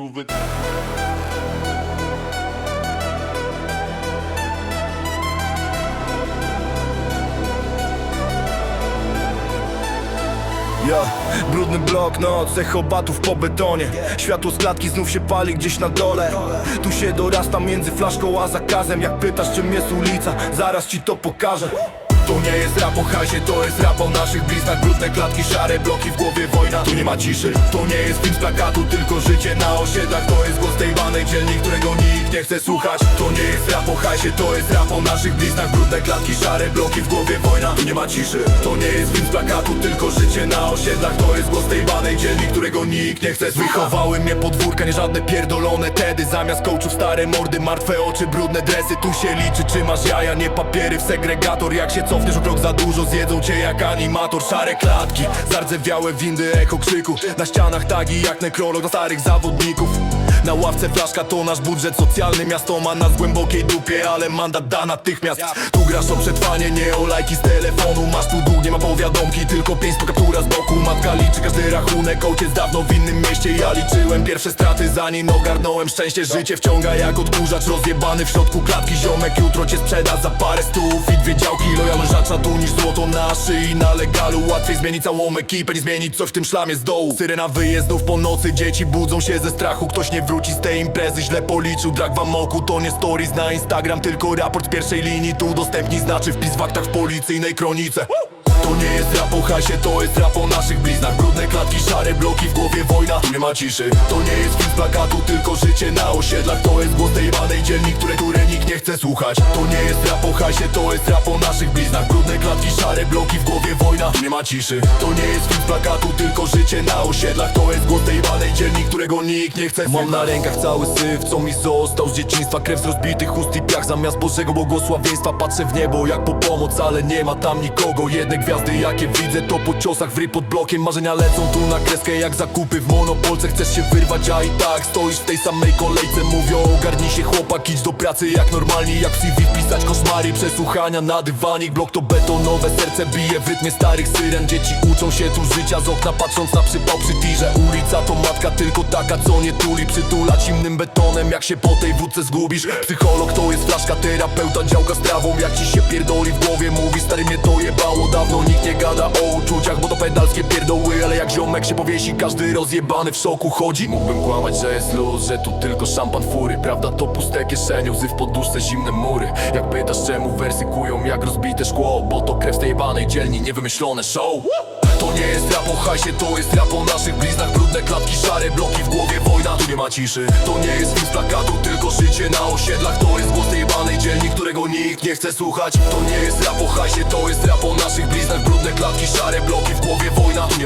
kurwy Ja, brudny blok, noc, echo batów po betonie. Światło z klatki znów się pali gdzieś na dole. Tu się dorasta między flaszką a zakazem. Jak pytasz czym jest ulica, zaraz ci to pokażę to nie jest rap o hajsie, to jest rap o naszych bliznach. Brudne klatki, szare bloki, w głowie wojna. Tu nie ma ciszy, to nie jest film z plakatu Tylko życie na osiedlach. To jest głos tej banej dzielni, którego nikt nie chce słuchać. To nie jest rap o hajsie, to jest rap o naszych bliznach. Brudne klatki, szare bloki, w głowie wojna. Tu nie ma ciszy, to nie jest film z plakatu Tylko życie na osiedlach. To jest głos tej banej dzielni, którego nikt nie chce słuchać. Wychowały mnie podwórka, nie żadne pierdolone tedy. Zamiast coachów stare mordy, martwe oczy, brudne dresy. Tu się liczy, czy masz jaja, nie papiery w segregator. Jak się cofniesz o krok za dużo, zjedzą cię jak animator Szare klatki, zardzewiałe windy, echo krzyku. Na ścianach tagi jak nekrolog dla starych zawodników na ławce flaszka to nasz budżet socjalny Miasto ma nas w głębokiej dupie, ale mandat da natychmiast. Tu grasz o przetrwanie, nie o lajki z telefonu. Masz tu dług, nie ma powiadomki, tylko pięć po kaptura z boku Matka liczy. Każdy rachunek, ojciec dawno w innym mieście. Ja liczyłem pierwsze straty, zanim ogarnąłem szczęście. Życie wciąga jak odkurzacz, rozjebany w środku klatki. Ziomek jutro cię sprzeda za parę stów i dwie działki. Lojalność rzadsza tu niż złoto na szyi. Na legalu Łatwiej zmienić całą ekipę, nie zmienić coś w tym szlamie z dołu. Syrena wyjezdów po nocy, dzieci budzą się ze strachu Ktoś nie wróci z tej imprezy, źle policzył Drag wam oku, to nie stories na Instagram Tylko raport z pierwszej linii, tu udostępnij Znaczy wpis w aktach w policyjnej kronice nie jest rap o hasie, to jest rap o naszych bliznach. Brudne klatki, szare bloki, w głowie wojna. Tu nie ma ciszy, to nie jest film z plakatu Tylko życie na osiedlach. To jest głos tej banej dzielni, które, które nikt nie chce słuchać. To nie jest rap o hasie, to jest rap o naszych bliznach. Brudne klatki, szare bloki, w głowie wojna. Tu nie ma ciszy, to nie jest film z plakatu Tylko życie na osiedlach. To jest głos tej banej dzielni, którego nikt nie chce słuchać. Mam na rękach cały syf, co mi został z dzieciństwa. Krew z rozbitych ust i piach. Zamiast Bożego błogosławieństwa Patrzę w niebo jak po pomoc, ale nie ma tam nikogo. Jedne gwiazdy jakie widzę to po ciosach w pod blokiem. Marzenia lecą tu na kreskę jak zakupy w monopolce. Chcesz się wyrwać, a i tak stoisz w tej samej kolejce. Mówią ogarnij się chłopak, idź do pracy jak normalni Jak w CV wpisać koszmary, przesłuchania na dywanik. Blok to betonowe, serce bije w rytmie starych syren. Dzieci uczą się tu życia z okna patrząc na przypał przy tirze. Ulica to matka tylko taka co nie tuli. Przytula zimnym betonem jak się po tej wódce zgubisz. Psycholog to jest flaszka, terapeuta działka z trawą. Jak ci się pierdoli w głowie, mówi stary mnie to jebało Dawno. Nikt nie gada o uczuciach, bo to pedalskie pierdoły Ale jak ziomek się powiesi, każdy rozjebany w szoku chodzi. Mógłbym kłamać, że jest luz, że tu tylko szampan fury Prawda? To puste kieszenie, łzy w poduszce, zimne mury. Jak pytasz czemu wersy kują jak rozbite szkło? Bo to krew z tej banej dzielni, niewymyślone show. To nie jest rap o hajsie, to jest rap o naszych bliznach. Brudne klatki, szare bloki, w głowie wojna, tu nie ma ciszy. To nie jest film z plakatu, tylko życie na osiedlach. To jest głos tej banej dzielni, którego nikt nie chce słuchać. To nie jest rap o hajsie, to jest rap o naszych bliznach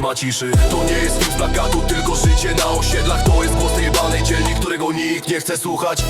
ma ciszy. To nie jest z plakatu, tylko życie na osiedlach. To jest głos tej banej dzielni, którego nikt nie chce słuchać